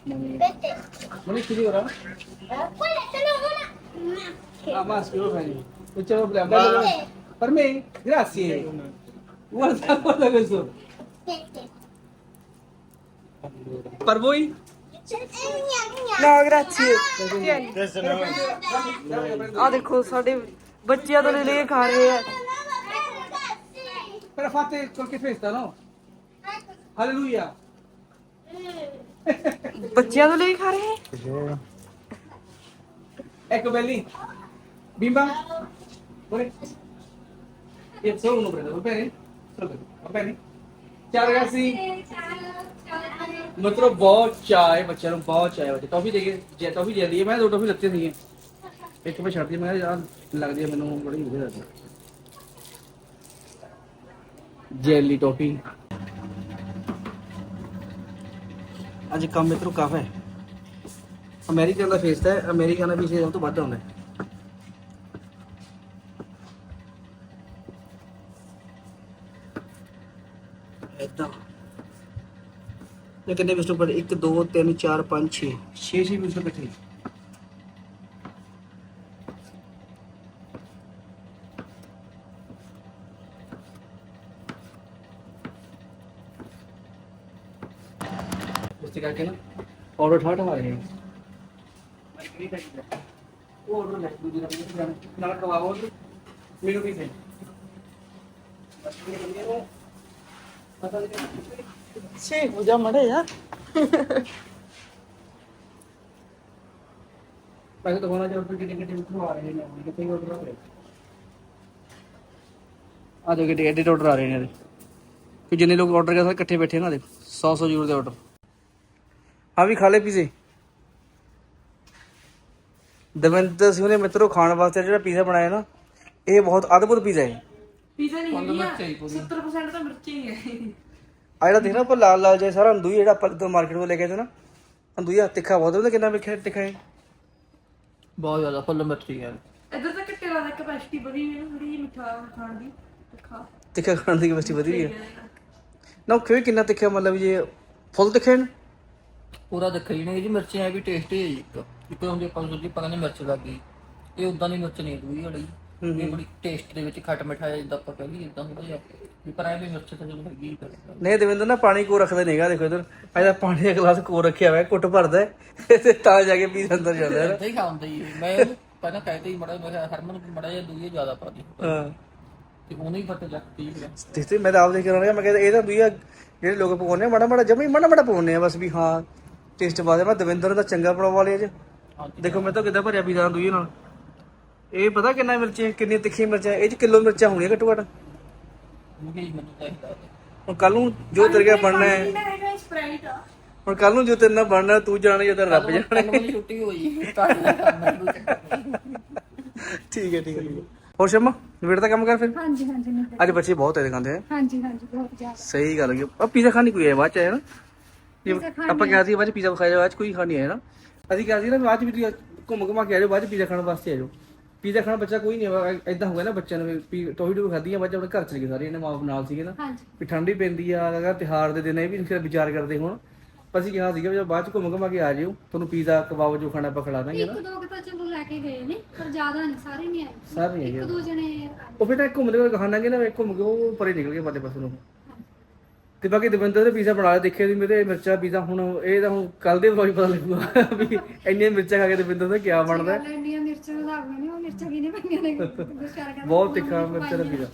ਮਨੀ ਕਿਹਦੀ ਹੋ ਰਹਾ Ah, ma spero bene. Non c'è problema. Bello, per me? Grazie. Guarda, guarda questo. Per voi? ਨਾ grazie Questo no. ਆ ਦੇਖੋ ਸਾਡੇ ਬੱਚਿਆਂ ਤੋਂ ਲੈ ਲੈ ਕੇ ਖਾ ਰਹੇ ਆ Però fate qualche festa, no? Alleluia. ਬੱਚਿਆਂ ਤੋਂ ਲੈ ਕੇ ਖਾ ਰਹੇ ਆ Ecco belli. Bimba? Vuole? Io solo uno prendo, va bene? Solo quello, va bene? ਚੱਲ Ciao ਸੀ। ਮਤਲਬ ਬਹੁਤ ਚਾਹ ਹੈ, ਬੱਚਿਆਂ ਨੂੰ ਬਹੁਤ ਚਾਹ ਹੈ ਬੱਚੇ। ਟੌਫੀ ਦੇ ਕੇ ਜੇ ਟੌਫੀ ਦੇ ਲਈ ਮੈਂ ਦੋ ਟੌਫੀ ਲੱਤੇ ਸੀ ਇੱਕ ਮੈਂ ਛੱਡਦੀ ਮੈਂ ਕਿਹਾ ਯਾਰ ਲੱਗਦੀ ਹੈ ਮੈਨੂੰ ਬੜੀ ਵਧੀਆ ਲੱਗਦੀ ਜੈਲੀ ਟੌਫੀ। ਅੱਜ ਕੰਮ ਮਿੱਤਰੋ ਕਾਫਾ ਹੈ। ਅਮਰੀਕਨ ਦਾ ਫੇਸ ਹੈ, ਅਮਰੀਕਨ ਦਾ ਵੀ ਸਭ ਤੋਂ ਵੱਧ ਆਉਂਦਾ ਹੈ। ਇਹ ਕਿੰਨੇ ਬਿਸਕੁਟ ਪੜੇ 1 2 3 4 5 6 6 6 ਬਿਸਕੁਟ ਇਕੱਠੇ। ਉਸ ਤੇ ਕਰਕੇ ਨਾ ਆਰਡਰ ਠਾਠ ਆ ਰਹੇ ਨੇ ਉਹ ਆਰਡਰ ਲੈ ਦੂਜੀ ਦਾ ਵੀ ਜਾਣਾ। ਨਾਲ ਖਵਾਓ ਤੇ ਮੈਨੂੰ ਵੀ ਦੇ ਬਸ ਇਹ ਬੰਦੇ ਨੂੰ ਪਤਾ ਨਹੀਂ ਛੇ ਹੋ ਜਾ ਮੜੇ ਯਾਰ ਪੈਸੇ ਤਾਂ ਹੋਣਾ ਚਾਹੀਦਾ ਕਿਤੇ ਕਿਤੇ ਉੱਥੋਂ ਆ ਰਹੇ ਨੇ ਕਿਤੇ ਹੀ ਆਰਡਰ ਆ ਰਹੇ ਆ ਦੇਖੋ ਕਿਤੇ ਐਡਿਟ ਆਰਡਰ ਆ ਰਹੇ ਨੇ ਇਹਦੇ ਕਿ ਜਿੰਨੇ ਲੋਕ ਆਰਡਰ ਕਰਦੇ ਇਕੱਠੇ ਬੈਠੇ ਨਾ ਦੇ 100 100 ਯੂਰੋ ਦੇ ਆਰਡਰ ਆ ਵੀ ਖਾ ਲੈ ਪੀਜ਼ੇ ਦਵਿੰਦਰ ਸਿੰਘ ਨੇ ਮਿੱਤਰੋ ਖਾਣ ਵਾਸਤੇ ਜਿਹੜਾ ਪੀਜ਼ਾ ਬਣਾਇਆ ਨਾ ਇਹ ਬਹੁਤ ਅਦਭੁਤ ਪੀਜ਼ਾ ਹੈ ਪੀਜ਼ਾ ਨਹੀਂ ਹੈਗੀ ਆ 70% ਤਾਂ ਮਿਰਚਾਂ ਹੀ ਹੈ ਆ ਜਿਹੜਾ ਦੇਖ ਨਾ ਆਪਾਂ ਲਾਲ ਲਾਲ ਜਿਹਾ ਸਾਰਾ ਅੰਦੂਈ ਜਿਹੜਾ ਆਪਾਂ ਤੋਂ ਮਾਰਕੀਟ ਤੋਂ ਲੈ ਕੇ ਆਏ ਸੀ ਨਾ ਅੰਦੂਈਆ ਤਿੱਖਾ ਬਹੁਤ ਹੁੰਦਾ ਕਿੰਨਾ ਵੇਖਿਆ ਤਿੱਖਾ ਹੈ? ਬਹੁਤ ਜ਼ਿਆਦਾ ਫੁੱਲ ਮਿਰਚੀ ਹੈ। ਇੱਧਰ ਤਾਂ ਘੱਟੇ ਵਾਲਾ ਕਪੈਸਿਟੀ ਵਧੀ ਹੋਈ ਹੈ ਨਾ ਥੋੜੀ ਜਿਹੀ ਮਿੱਠਾ ਖਾਣ ਦੀ ਤੇ ਖਾ ਤਿੱਖਾ ਖਾਣ ਦੀ ਕਪੈਸਿਟੀ ਵਧੀ ਹੈ। ਨਾ ਕਿਵੇਂ ਕਿੰਨਾ ਤਿੱਖਾ ਮਤਲਬ ਜੇ ਫੁੱਲ ਤਿੱਖੇ ਨੇ ਪੂਰਾ ਦਿਖਾਈ ਨਹੀਂ ਜੀ ਮਿਰਚਾਂ ਹੈ ਵੀ ਟੇਸਟੀ ਹੈ ਜੀ ਇੱਕ। ਇੱਕ ਹੁੰਦੀ ਆਪਾਂ ਨੂੰ ਸੋਚੀ ਪਤਾ ਨਹੀਂ ਮਿਰਚ ਲੱਗ ਗਈ। ਇਹ ਉਦਾਂ ਦੀ ਮਿਰਚ ਨਹੀਂ ਦੂਈ ਵਾਲੀ। ਇਹ ਬੜੀ ਟੇਸਟ ਦੇ ਵਿੱਚ ਖੱਟ ਮਿਠਾ ਜਿਹਾ ਜਿੱਦਾਂ ਆਪਾਂ ਕਹਿੰਦੇ ਇਦਾਂ ਹੁੰਦਾ ਵੀ ਪਰ ਵੀ ਮਿਰਚ ਤਾਂ ਹੀ ਨਹੀਂ ਦਵਿੰਦਰ ਨਾ ਪਾਣੀ ਕੋ ਰੱਖਦੇ ਨਹੀਂਗਾ ਦੇਖੋ ਇਧਰ। ਇਹਦਾ ਪਾਣੀ ਦਾ ਗਲਾਸ ਕੋ ਰੱਖਿਆ ਹੋਇਆ ਘੁੱਟ ਭਰਦਾ ਹੈ। ਤੇ ਤਾਂ ਜਾ ਕੇ ਪੀ ਅੰਦਰ ਜਾਂਦਾ ਹੈ। ਇਦਾਂ ਹੀ ਖਾਉਂਦਾ ਜੀ ਮੈਂ ਉਹਨੂੰ ਪਹਿਲਾਂ ਕਹਿੰਦੇ ਹੀ ਮੜਾ ਮੈਂ ਕਿਹਾ ਹਰਮਨ ਮੜਾ ਜਿਹਾ ਦੂਈ ਜ਼ਿਆਦਾ ਪਾ ਦੀ। ਹਾਂ। ਤੇ ਉਹਨੇ ਹੀ ਫਟ ਚੱਕਤੀ ਫਿਰ। ਦੇਖਦੇ ਮੈਂ ਤਾਂ ਆਪ ਦੇਖ ਰਿਹਾ ਮੈਂ ਕਹਿੰਦਾ ਇਹ ਤਾਂ ਜਿਹੜੇ ਲੋਕ ਪਕਾਉਂਦੇ ਆ ਮਾੜਾ ਮਾੜਾ ਜਮੀ ਮਾੜਾ ਮਾੜਾ ਪਾਉਂਦੇ ਆ ਬਸ ਵੀ ਹਾਂ ਟੇਸਟ ਬਾਦੇ ਮੈਂ ਦਵਿੰਦਰ ਦਾ ਚੰਗਾ ਬਣਾਉਣ ਵਾਲੇ ਅੱਜ ਦੇਖੋ ਮੈਂ ਤਾਂ ਕਿੱਦਾਂ ਭਰਿਆ ਪੀਜ਼ਾ ਦੂਈ ਨਾਲ। ਇਹ ਪਤਾ ਕਿੰਨਾ ਮਿਰਚਾਂ ਕਿੰਨੀ ਤਿੱਖੀ ਮਿਰਚਾਂ ਇਹ ਚ ਕਿਲੋ ਮਿਰਚਾਂ ਹੋਣੀਆਂ ਘੱਟੋ ਘੱਟ। ਮੈਨੂੰ ਹੁਣ ਕੱਲ ਨੂੰ ਜੋ ਤੇਰੇ ਗਿਆ ਬਣਨਾ ਹੈ। ਇਹਦਾ ਹੈਗਾ ਸਪਰਾਈਟ ਆ। ਹੁਣ ਕੱਲ ਨੂੰ ਜੋ ਤੇਰੇ ਨਾਲ ਬਣਨਾ ਤੂੰ ਜਾਣੇ ਜਾਂ ਤੇਰਾ ਰੱਬ ਜਾਣੇ ਕੱਲ ਮੇਰੀ ਛੁੱਟੀ ਹੋਈ ਤਾਂ ਮੈਨੂੰ ਠੀਕ ਹੈ ਠੀਕ ਹੈ। ਹੋਰ ਸ਼ਮਾ ਵੇਟ ਦਾ ਕੰਮ ਕਰ ਫਿਰ? ਹਾਂਜੀ ਹਾਂਜੀ ਅੱਜ ਬੱਚੇ ਬਹੁਤ ਤੇਰੇ ਖਾਂਦੇ ਆ। ਹਾਂਜੀ ਹਾਂਜੀ ਬਹੁਤ ਜ਼ਿਆਦਾ। ਸਹੀ ਗੱਲ ਹੈ। ਆ ਪੀਜ਼ਾ ਖਾਣੀ ਕੋਈ ਹੈ ਬਾਅਦ ਚ ਆਇਆ ਨਾ? ਖਾਣੀ ਆਪਾਂ ਕਿਹਾ ਸੀ ਬਾਅਦ ਚ ਪੀਜ਼ਾ ਖਾਇਆ ਬਾਅਦ ਚ ਕੋਈ ਖਾਣੀ ਆਇਆ ਨਾ। ਅਸੀਂ ਕਿਹਾ ਸੀ ਨਾ ਬਾਅਦ ਚ ਵੀ ਤੁਸੀਂ ਘੁੰਮ ਘੁਮਾ ਕੇ ਆ ਜਾਓ ਬਾਅਦ ਚ ਪੀਜ਼ਾ ਖਾਣ ਵਾਸਤੇ ਆ ਜਾਓ। ਪੀਜ਼ਾ ਖਾਣ ਬੱਚਾ ਕੋਈ ਨਹੀਂ ਐਦਾਂ ਹੋ ਗਿਆ ਨਾ ਬੱਚਿਆਂ ਨੂੰ ਵੀ ਟੋਹੀ ਟੋਹੀ ਖਾਧੀਆਂ ਬੱਚਾ ਆਪਣੇ ਘਰ ਚਲੇ ਗਏ ਸਾਰੇ ਇਹਨੇ ਮਾਂ ਨਾਲ ਸੀਗੇ ਨਾ। ਹਾਂਜੀ। ਵੀ ਠੰਡੀ ਪੈਂਦੀ ਆ ਅਗਰ ਤਿਹਾਰ ਦੇ ਦਿਨ ਇਹ ਵੀ ਫਿਰ ਵਿਚਾਰ ਕਰਦੇ ਹੁਣ। ਪਰ ਅਸੀਂ ਕਿਹਾ ਸੀਗਾ ਵੀ ਜਦੋਂ ਬਾਅਦ ਚ ਘੁੰਮ ਘੁਮਾ ਕੇ ਆ ਜਿਓ ਤੁਹਾਨੂੰ ਪੀਜ਼ਾ ਕਬਾਬ ਜੋ ਖਾਣਾ ਆਪਾਂ ਖਿਲਾ ਦਾਂਗੇ ਨਾ। ਇੱਕ ਦੋ ਕੁ ਤਾਂ ਚਲੋ ਲੈ ਕੇ ਗਏ ਨੇ ਪਰ ਜ਼ਿਆਦਾ ਨਹੀਂ ਸਾਰੇ ਨਹੀਂ ਆਏ। ਸਾਰੇ ਨਹੀਂ ਇੱਕ ਹੈਗੇ ਦੋ ਜਣੇ ਉਹ ਫਿਰ ਤਾਂ ਘੁੰਮਦੇ ਹੋਏ ਖਾਣਾਂਗੇ ਨਾ ਘੁੰਮ ਕੇ ਉਹ ਪਰੇ ਨਿਕਲ ਗਏ ਬਾਦੇ ਪਾਸੇ ਨੂੰ। ਤੇ ਬਾਕੀ ਦਵਿੰਦਰ ਦੇ ਪੀਜ਼ਾ ਬਣਾ ਲਿਆ ਦੇਖਿਆ ਸੀ ਮੇਰੇ ਮਿਰਚਾ ਪੀਜ਼ਾ ਹੁਣ ਇਹ ਤਾਂ ਹੁਣ ਕੱਲ ਦੇ ਵਲੋਗ ਪਤਾ ਲੱਗੂਗਾ ਵੀ ਇੰਨੀਆਂ ਮਿਰਚਾਂ ਖਾ ਕੇ ਦਵਿੰਦਰ ਦਾ ਕੀ ਬਣਦਾ। ਇੰਡੀਆ ਮਿਰਚਾਂ ਦਾ ਹਿਸਾਬ ਨਹੀਂ ਉਹ ਮਿਰਚਾਂ ਕਿਨੇ ਪਈਆਂ ਨੇ? ਬਹੁਤ ਤਿੱਖਾ ਮਿਰਚਾਂ ਦਾ ਪੀਜ਼ਾ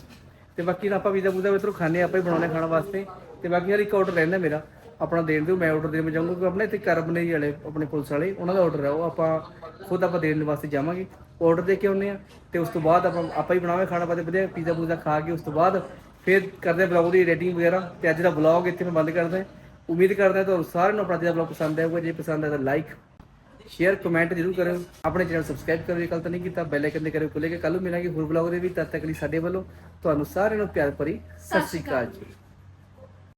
ਤੇ ਬਾਕੀ ਤਾਂ ਆਪਾਂ ਪੀਜ਼ਾ ਪੂਜ਼ਾ ਮਿੱਤਰੋਂ ਖਾਣੇ ਆਪਾਂ ਹੀ ਬਣਾਉਣੇ ਖਾਣ ਵਾਸਤੇ। ਤੇ ਬਾਕੀ ਯਾਰ ਇੱਕ ਆਰਡਰ ਰਹਿੰਦਾ ਮੇਰਾ ਆਪਣਾ ਦੇਣ ਦਿਓ ਮੈਂ ਆਰਡਰ ਦੇਣ ਮੈਂ ਜਾਊਂਗਾ ਕਿਉਂਕਿ ਆਪਣੇ ਇੱਥੇ ਕਰਬਨੇ ਵਾਲੇ ਆਪਣੇ ਪੁਲਿਸ ਵਾਲੇ ਉਹਨਾਂ ਦਾ ਆਰਡਰ ਹੈ ਉਹ ਆਪਾਂ ਖੁਦ ਆਪਾਂ ਦੇਣ ਵਾਸਤੇ ਜਾਵਾਂਗੇ। ਆਰਡਰ ਦੇ ਕੇ ਆਉਨੇ ਆ ਤੇ ਉਸ ਤੋਂ ਬਾਅਦ ਆਪਾਂ ਆਪਾਂ ਹੀ ਬਣਾਵਾਂਗੇ ਖਾਣਾ ਪਾਤੇ ਵਧੀਆ ਪੀਜ਼ਾ ਪੂਜ਼ਾ ਖਾ ਕੇ ਉਸ ਤੋਂ ਬਾਅਦ ਫਿਰ ਕਰਦੇ ਬਲੌਗ ਦੀ ਰੇਟਿੰਗ ਵਗੈਰਾ ਤੇ ਅੱਜ ਦਾ ਬਲੌਗ ਇੱਥੇ ਮੈਂ ਬੰਦ ਕਰਦਾ ਉਮੀਦ ਕਰਦਾ ਤੁਹਾਨੂੰ ਸਾਰਿਆਂ ਨੂੰ ਆਪਣਾ ਅੱਜ ਦਾ ਬਲੌਗ ਪਸੰਦ ਆਏਗਾ ਜੇ ਪਸੰਦ ਆਇਆ ਤਾਂ ਲਾਈਕ ਸ਼ੇਅਰ ਕਮੈਂਟ ਜ਼ਰੂਰ ਕਰਿਓ। ਆਪਣੇ ਚੈਨਲ ਸਬਸਕ੍ਰਾਈਬ ਕਰਿਓ। ਜੇ ਕੱਲ ਤਾਂ ਨਹੀਂ ਕੀਤਾ ਬੈਲ ਆਈਕਨ ਤੇ ਕਰਿਓ। ਖੁੱਲੇ ਕਿ ਕੱਲ ਨੂੰ ਮਿਲਾਂਗੇ ਹੋਰ ਬਲੌਗ ਦੇ ਵੀ ਤਦ ਤੱਕ ਲਈ ਸਾਡੇ ਵੱਲੋਂ ਤੁਹਾਨੂੰ ਸਾਰਿਆਂ ਨੂੰ ਪਿਆਰ ਭਰੀ ਸਤਿ ਸ਼੍ਰੀ ਅਕਾਲ ਜੀ।